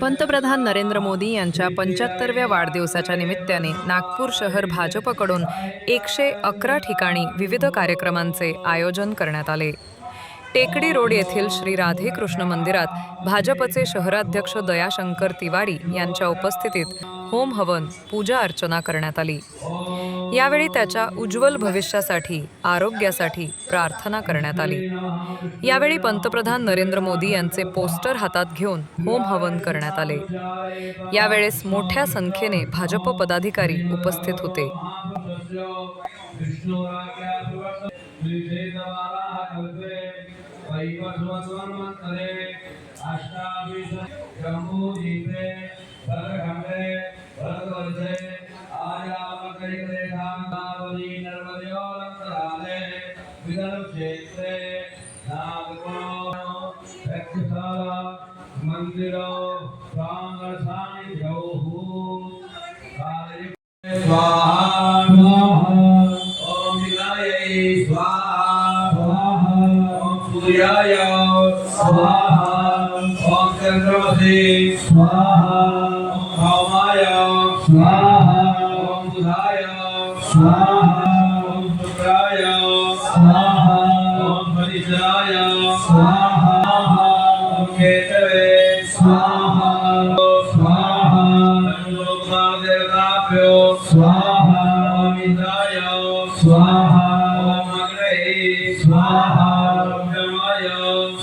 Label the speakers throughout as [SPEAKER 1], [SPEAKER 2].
[SPEAKER 1] पंतप्रधान नरेंद्र मोदी यांच्या पंच्याहत्तरव्या वाढदिवसाच्या निमित्ताने नागपूर शहर भाजपकडून एकशे अकरा ठिकाणी विविध कार्यक्रमांचे आयोजन करण्यात आले. टेकडी रोड येथील श्री राधेकृष्ण मंदिरात भाजपचे शहराध्यक्ष दयाशंकर तिवारी यांच्या उपस्थितीत होम हवन पूजा अर्चना करण्यात आली. यावेळी त्याच्या उज्ज्वल भविष्यासाठी आरोग्यासाठी प्रार्थना करण्यात आली यावेळी पंतप्रधान नरेंद्र मोदी यांचे पोस्टर हातात घेऊन होम हवन करण्यात आले यावेळेस मोठ्या संख्येने भाजप पदाधिकारी उपस्थित होते
[SPEAKER 2] जम्बूदीपे भद्रखण्डे भरतवर्षे मन्दिरो प्राङ्गणसान्निध्यौः स्वाहा ॐ विनायै स्वाहा ॐ सूर्याय स्वाहा ॐ चन्द्रमसे स्वाहा ॐ भौमाय स्वाहा ॐ बुधाय स्वाहा ॐ शुक्राय स्वाहा ॐ परिचराय स्वाहा ॐ केतवे स्वाहा स्वाहा स्वाहा स्वाहा स्वाहा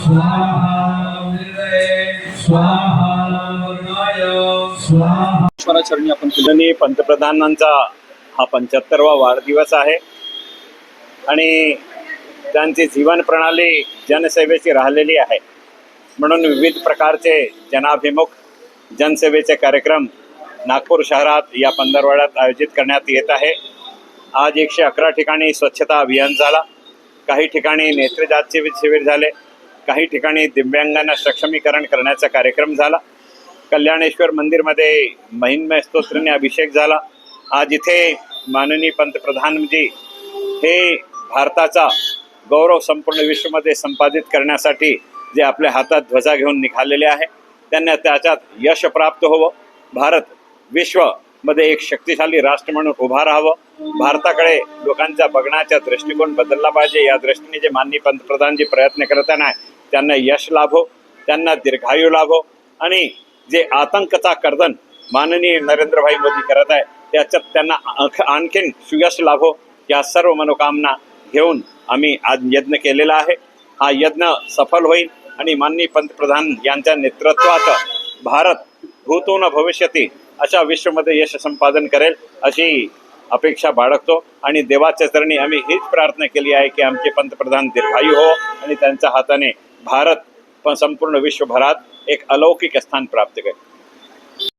[SPEAKER 2] स्वाहा हृदये स्वाहा वर्णाय स्वाहा
[SPEAKER 3] ईश्वराचरणी आपण पंतप्रधानांचा हा पंच्याहत्तरवा वाढदिवस आहे. आणि त्यांची जीवन प्रणाली जनसेवेची राहिलेली आहे. म्हणून विविध प्रकारचे जनाभिमुख जनसेवेचे कार्यक्रम नागपूर शहरात या पंधरवड्यात आयोजित करण्यात येत आहे. आज एकशे अकरा ठिकाणी स्वच्छता अभियान झाला. काही ठिकाणी नेत्रजात शिबिर झाले. काही ठिकाणी दिव्यांगांना सक्षमीकरण करण्याचा कार्यक्रम झाला. कल्याणेश्वर मंदिरमध्ये महिन्मय अभिषेक झाला. आज इथे माननीय पंतप्रधानजी हे भारताचा गौरव संपूर्ण विश्वमध्ये संपादित करण्यासाठी जे आपल्या हातात ध्वजा घेऊन निघालेले आहे त्यांना त्याच्यात यश प्राप्त होवं. भारत विश्वमध्ये एक शक्तिशाली राष्ट्र म्हणून उभा राहावं. भारताकडे लोकांचा बघण्याचा दृष्टिकोन बदलला पाहिजे. या दृष्टीने जे माननीय पंतप्रधान जे प्रयत्न करताना आहे त्यांना यश लाभो त्यांना दीर्घायू लाभो. आणि जे आतंकचा कर्दन माननीय नरेंद्रभाई मोदी करत आहे त्याच्यात त्यांना आणखीन सुयश लाभो. या सर्व मनोकामना घेऊन आम्ही आज यज्ञ केलेला आहे. हा यज्ञ सफल होईल आणि माननीय पंतप्रधान यांच्या नेतृत्वात भारत भूतून भविष्यती अशा विश्वमध्ये यश संपादन करेल अशी अपेक्षा बाळगतो आणि देवाच्या चरणी आम्ही हीच प्रार्थना केली आहे की आमचे पंतप्रधान दीर्घायू हो आणि त्यांच्या हाताने भारत पण संपूर्ण विश्वभरात एक अलौकिक स्थान प्राप्त करेल.